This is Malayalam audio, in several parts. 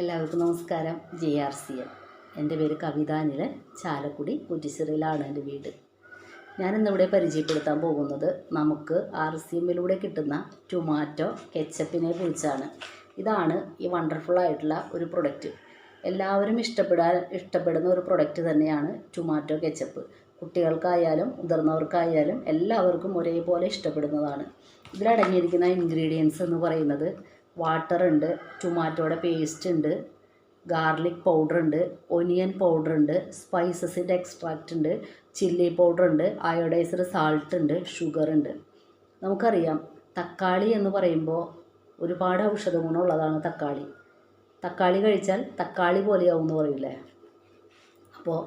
എല്ലാവർക്കും നമസ്കാരം. ജെ ആർ സി എം എന്റെ പേര് കവിതാനിലൻ ചാലക്കുടി കുറ്റിച്ചിറയിലാണ് എന്റെ വീട്. ഞാനിന്നിവിടെ പരിചയപ്പെടുത്താൻ പോകുന്നത് നമുക്ക് ആർ സി എമ്മിലൂടെ കിട്ടുന്ന ടൊമാറ്റോ കെച്ചപ്പിനെ കുറിച്ചാണ്. ഇതാണ് ഈ വണ്ടർഫുൾ ആയിട്ടുള്ള ഒരു പ്രൊഡക്റ്റ് എല്ലാവരും ഇഷ്ടപ്പെടാൻ ഇഷ്ടപ്പെടുന്ന ഒരു പ്രൊഡക്റ്റ് തന്നെയാണ് ടൊമാറ്റോ കെച്ചപ്പ്. കുട്ടികൾക്കായാലും മുതിർന്നവർക്കായാലും എല്ലാവർക്കും ഒരേപോലെ ഇഷ്ടപ്പെടുന്നതാണ്. ഇതിലടങ്ങിയിരിക്കുന്ന ഇൻഗ്രീഡിയൻസ് എന്ന് പറയുന്നത് വാട്ടർ ഉണ്ട് ടൊമാറ്റോയുടെ പേസ്റ്റ് ഉണ്ട് ഗാർലിക് പൗഡർ ഉണ്ട് ഒനിയൻ പൗഡർ ഉണ്ട് സ്പൈസസിന്റെ എക്സ്ട്രാക്റ്റ് ഉണ്ട് ചില്ലി പൗഡർ ഉണ്ട് അയോഡൈസ്ഡ് സാൾട്ട് ഉണ്ട് ഷുഗർ ഉണ്ട്. നമുക്കറിയാം തക്കാളി എന്ന് പറയുമ്പോൾ ഒരുപാട് ഔഷധ ഗുണമുള്ളതാണ് തക്കാളി. തക്കാളി കഴിച്ചാൽ തക്കാളി പോലെയാവും എന്ന് പറയില്ലേ അപ്പോൾ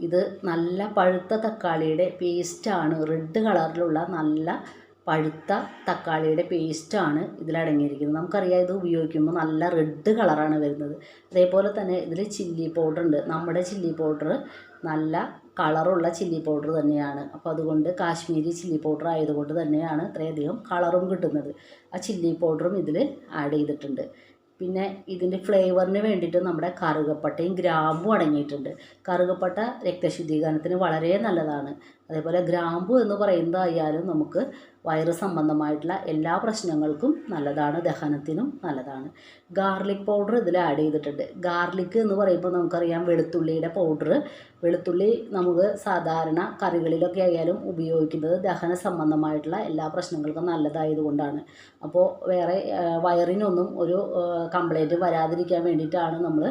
ഇത് നല്ല പഴുത്ത തക്കാളിയുടെ പേസ്റ്റാണ് റെഡ് കളറിലുള്ള നല്ല പഴുത്ത തക്കാളിയുടെ പേസ്റ്റാണ് ഇതിലടങ്ങിയിരിക്കുന്നത് നമുക്കറിയാം ഇത് ഉപയോഗിക്കുമ്പോൾ നല്ല റെഡ് കളറാണ് വരുന്നത്. അതേപോലെ തന്നെ ഇതിൽ ചില്ലി പൗഡർ ഉണ്ട്. നമ്മുടെ ചില്ലി പൗഡർ നല്ല കളറുള്ള ചില്ലി പൗഡർ തന്നെയാണ്. അപ്പോൾ അതുകൊണ്ട് കാശ്മീരി ചില്ലി പൗഡർ ആയതുകൊണ്ട് തന്നെയാണ് ഇത്രയധികം കളറും കിട്ടുന്നത്. ആ ചില്ലി പൗഡറും ഇതിൽ ആഡ് ചെയ്തിട്ടുണ്ട്. പിന്നെ ഇതിന്റെ ഫ്ലേവറിന് വേണ്ടിയിട്ട് നമ്മുടെ കറുകപ്പട്ടയും ഗ്രാമ്പും അടങ്ങിയിട്ടുണ്ട്. കറുകപ്പട്ട രക്തശുദ്ധീകരണത്തിന് വളരെ നല്ലതാണ്. അതേപോലെ ഗ്രാമ്പു എന്ന് പറയുന്നതായാലും നമുക്ക് വയറ് സംബന്ധമായിട്ടുള്ള എല്ലാ പ്രശ്നങ്ങൾക്കും നല്ലതാണ് ദഹനത്തിനും നല്ലതാണ്. ഗാർലിക് പൗഡർ ഇതിൽ ആഡ് ചെയ്തിട്ടുണ്ട്. ഗാർലിക് എന്ന് പറയുമ്പോൾ നമുക്കറിയാം വെളുത്തുള്ളിയുടെ പൗഡർ. വെളുത്തുള്ളി നമുക്ക് സാധാരണ കറികളിലൊക്കെ ആയാലും ഉപയോഗിക്കുന്നത് ദഹന സംബന്ധമായിട്ടുള്ള എല്ലാ പ്രശ്നങ്ങൾക്കും നല്ലതായതുകൊണ്ടാണ്. അപ്പോൾ വേറെ വയറിനൊന്നും ഒരു കംപ്ലൈന്റ് വരാതിരിക്കാൻ വേണ്ടിയിട്ടാണ് നമ്മൾ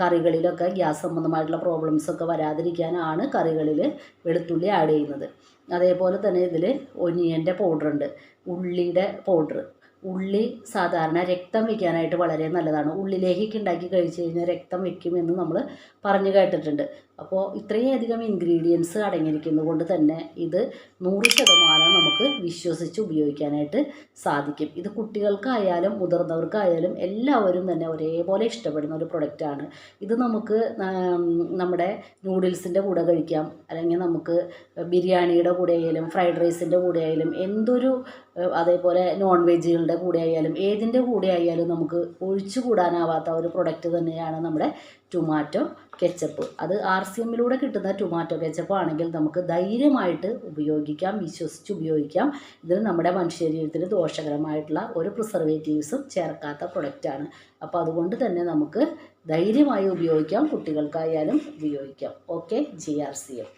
കറികളിലൊക്കെ ഗ്യാസ് സംബന്ധമായിട്ടുള്ള പ്രോബ്ലംസ് ഒക്കെ വരാതിരിക്കാനാണ് കറികളിൽ വെളുത്തുള്ളി ആഡ് ചെയ്യുന്നത്. അതേപോലെ തന്നെ ഇതിൽ ഒനിയന്റെ പൗഡർ ഉണ്ട്. ഉള്ളിയുടെ പൗഡർ ഉള്ളി സാധാരണ രക്തം വയ്ക്കാനായിട്ട് വളരെ നല്ലതാണ്. ഉള്ളിലേക്കൊക്കെ ഉണ്ടാക്കി കഴിച്ച് കഴിഞ്ഞാൽ രക്തം വയ്ക്കുമെന്ന് നമ്മൾ പറഞ്ഞു കേട്ടിട്ടുണ്ട്. അപ്പോൾ ഇത്രയധികം ഇൻഗ്രീഡിയൻസ് അടങ്ങിയിരിക്കുന്നത് കൊണ്ട് തന്നെ ഇത് നൂറ് ശതമാനം നമുക്ക് വിശ്വസിച്ച് ഉപയോഗിക്കാനായിട്ട് സാധിക്കും. ഇത് കുട്ടികൾക്കായാലും മുതിർന്നവർക്കായാലും എല്ലാവരും തന്നെ ഒരേപോലെ ഇഷ്ടപ്പെടുന്ന ഒരു പ്രൊഡക്റ്റാണ് ഇത് നമുക്ക് നമ്മുടെ നൂഡിൽസിന്റെ കൂടെ കഴിക്കാം. അല്ലെങ്കിൽ നമുക്ക് ബിരിയാണിയുടെ കൂടെ ആയാലും ഫ്രൈഡ് റൈസിന്റെ കൂടെ ആയാലും എന്തൊരു അതേപോലെ നോൺ വെജുകളുടെ കൂടെ ആയാലും ഏതിന്റെ കൂടെ ആയാലും നമുക്ക് ഒഴിച്ചുകൂടാനാവാത്ത ഒരു പ്രൊഡക്റ്റ് തന്നെയാണ് നമ്മുടെ ടൊമാറ്റോ കെച്ചപ്പ് അത് ആർ സി എമ്മിലൂടെ കിട്ടുന്ന ടൊമാറ്റോ കെച്ചപ്പ് ആണെങ്കിൽ നമുക്ക് ധൈര്യമായിട്ട് ഉപയോഗിക്കാം വിശ്വസിച്ച് ഉപയോഗിക്കാം. ഇതിൽ നമ്മുടെ മനുഷ്യരീരത്തിന് ദോഷകരമായിട്ടുള്ള ഒരു പ്രിസർവേറ്റീവ്സും ചേർക്കാത്ത പ്രൊഡക്റ്റാണ് അപ്പോൾ അതുകൊണ്ട് തന്നെ നമുക്ക് ധൈര്യമായി ഉപയോഗിക്കാം കുട്ടികൾക്കായാലും ഉപയോഗിക്കാം. Okay G R C M